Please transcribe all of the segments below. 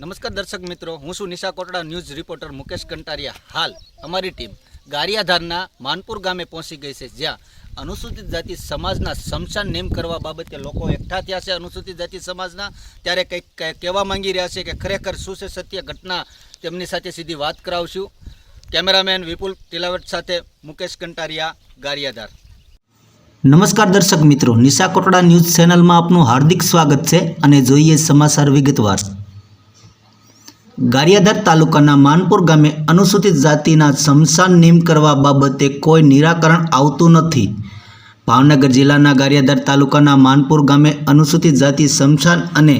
નમસ્કાર દર્શક મિત્રો, હું છું નિશા કોટડા, ન્યૂઝ રિપોર્ટર મુકેશ કંટારિયા. હાલ અમારી ટીમ ગારિયાધારના માનપુર ગામે પહોંચી ગઈ છે, જ્યાં અનુસૂચિત જાતિ સમાજના સમશાન નેમ કરવા બાબતે લોકો એકઠા થયા છે. અનુસૂચિત જાતિ સમાજના ત્યારે કંઈક કહેવા માંગી રહ્યા છે કે ખરેખર શું છે સત્ય ઘટના, તેમની સાથે સીધી વાત કરાવશું. કેમેરામેન વિપુલ તિલાવટ સાથે મુકેશ કંટારિયા, ગારિયાધાર. નમસ્કાર દર્શક મિત્રો, નિશા કોટડા ન્યૂઝ ચેનલમાં આપનું હાર્દિક સ્વાગત છે અને જોઈએ સમાચાર વિગતવાર. ગારિયાધાર તાલુકાના માનપુર ગામે અનુસૂચિત જાતિના સ્મશાન નિમ કરવા બાબતે કોઈ નિરાકરણ આવતું નથી. ભાવનગર જિલ્લાના ગારિયાધાર તાલુકાના માનપુર ગામે અનુસૂચિત જાતિ શમશાન અને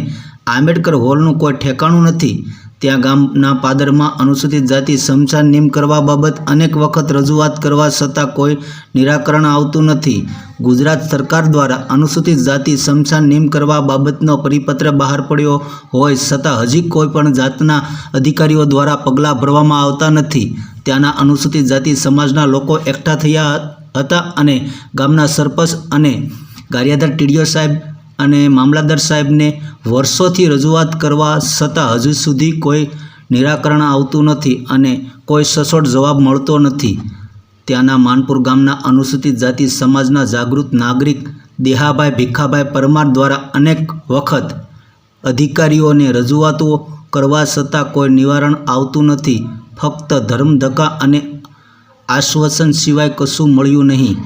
આંબેડકર હોલનું કોઈ ઠેકાણું નથી. ત્યાં ગામના પાદરમાં અનુસૂચિત જાતિ સમસાન નિમ કરવા બાબત અનેક વખત રજૂઆત કરવા છતાં કોઈ નિરાકરણ આવતું નથી. ગુજરાત સરકાર દ્વારા અનુસૂચિત જાતિ સમસાન નિમ કરવા બાબતનો પરિપત્ર બહાર પડ્યો હોય છતાં હજી કોઈ પણ જાતના અધિકારીઓ દ્વારા પગલાં ભરવામાં આવતા નથી. ત્યાંના અનુસૂચિત જાતિ સમાજના લોકો એકઠા થયા હતા અને ગામના સરપંચ અને ગારિયાધાર ટીડીઓ સાહેબ અને મામલતદાર સાહેબને વર્ષોથી રજૂઆત કરવા છતાં હજુ સુધી કોઈ નિરાકરણ આવતું નથી અને કોઈ સચોટ જવાબ મળતો નથી. ત્યાંના માનપુર ગામના અનુસૂચિત જાતિ સમાજના જાગૃત નાગરિક દેહાભાઈ ભીખાભાઈ પરમાર દ્વારા અનેક વખત અધિકારીઓને રજૂઆતો કરવા છતાં કોઈ નિવારણ આવતું નથી. ફક્ત ધર્મધક્કા અને આશ્વાસન સિવાય કશું મળ્યું નહીં.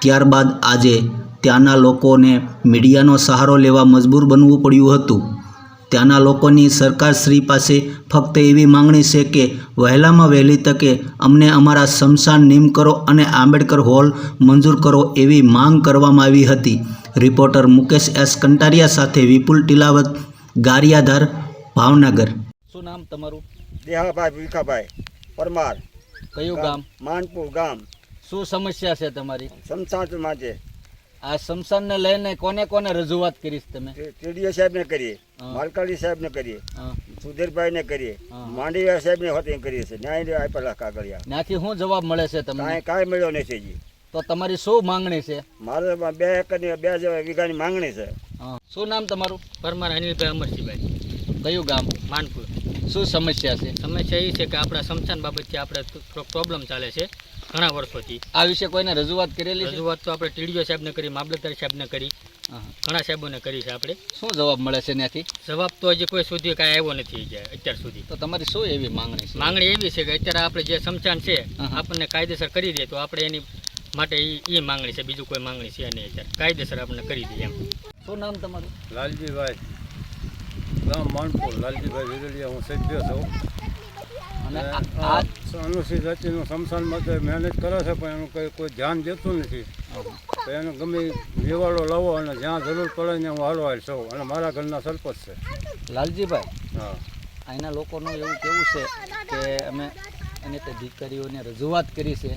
ત્યારબાદ આજે ત્યાંના લોકોને મીડિયાનો સહારો લેવા મજબૂર બનવું પડ્યું હતું. ત્યાંના લોકોની સરકારશ્રી પાસે ફક્ત એવી માંગણી છે કે વહેલામાં વહેલી તકે અમને અમારા શમશાન નિમ કરો અને આંબેડકર હોલ મંજૂર કરો એવી માંગ કરવામાં આવી હતી. રિપોર્ટર મુકેશ એસ કંટારિયા સાથે વિપુલ ટીલાવત ગારિયાધાર ભાવનગર. શું નામ તમારું? દેહાભાઈ ભીખાભાઈ પરમાર. કયું ગામ? માનપુર ગામ. શું સમસ્યા છે તમારી? શમશાન માટે આ સમસાનને લઈને કોને કોને રજૂઆત કરીશ તમે? ટીડીઓ સાહેબને કરીએ. સાહેબ સાહેબને કરીએ સુધીરભાઈ સુધીરભાઈને કરીએ. માંડવીયા સાહેબને હોતી કરીએ છીએ. ન્યાય આપેલા કાગળિયા ત્યાંથી શું જવાબ મળે છે તમને? કાંઈ કાંઈ મળ્યો નથી જી. તો તમારી શું માંગણી છે? મારે બે એકરની બે જેવા વીઘાની માંગણી છે. શું નામ તમારું? પરમાર અનિલભાઈ અમરસિંહભાઈ કયું ગામ? માનપુર. શું સમસ્યા છે? સમસ્યા એ છે કે આપણા સમસાન બાબતથી આપણે થોડોક પ્રોબ્લેમ ચાલે છે. ઘણા વર્ષોથી. આ વિશે કોઈને રજૂઆત કરેલી છે? રજૂઆત તો આપણે ટીડીઓ સાહેબને કરી મામલતદાર સાહેબને કરી. ઘણા સાહેબોને કરી છે આપણે. શું જવાબ મળે છે ત્યાંથી? જવાબ તો હજી કોઈ સુધી કાંઈ આવ્યો નથી જાય અત્યાર સુધી. તો તમારી શું એવી માંગણી છે? માંગણી એવી છે કે અત્યારે આપણે જે સમચાન છે આપણને કાયદેસર કરી દે તો આપણે એની માટે એ માંગણી છે બીજું કોઈ માંગણી છે નહીં અત્યારે. કાયદેસર આપણને કરી દે એમ. શું નામ તમારું? લાલજીભાઈ. ગામ માણપુર લાલજીભાઈ વિરલિયા હું સભ્ય છું. અને આ- અનુસૂચિત જાતિનું સમસાન માટે મહેનત કરે છે પણ એનું કંઈ કોઈ ધ્યાન દેતું નથી. તો એનો ગમે નિવાળો લાવો અને જ્યાં જરૂર પડે ને હું હાલો હાલ છું. અને મારા ઘરના સરપંચ છે. લાલજીભાઈ હા. અહીંના લોકોનું એવું કેવું છે કે અમે એને તે દીકરીઓને રજૂઆત કરી છે.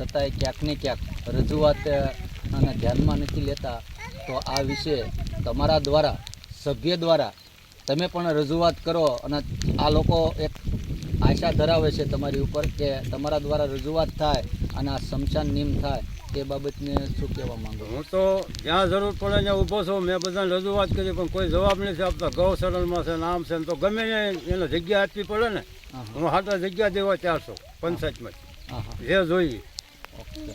છતાંય ક્યાંક ને ક્યાંક રજૂઆત અને ધ્યાનમાં નથી લેતા. તો આ વિશે તમારા દ્વારા સભ્ય દ્વારા તમે પણ રજૂઆત કરો અને આ લોકો એક આશા ધરાવે છે તમારી ઉપર કે તમારા દ્વારા રજૂઆત થાય અને આ શમશાન નિમ થાય તે બાબતને શું કહેવા માંગો? હું તો જ્યાં જરૂર પડે ત્યાં ઊભો છું મેં બધાને રજૂઆત કરી પણ કોઈ જવાબ નથી આપતા. ગૌસદનમાં છે ને આમ છે ને તો ગમે ને એને જગ્યા આપવી પડે ને હા હા. હું હાટા જગ્યા દેવા ત્યાં છું પંચાયતમાં જે જોઈએ. ઓકે.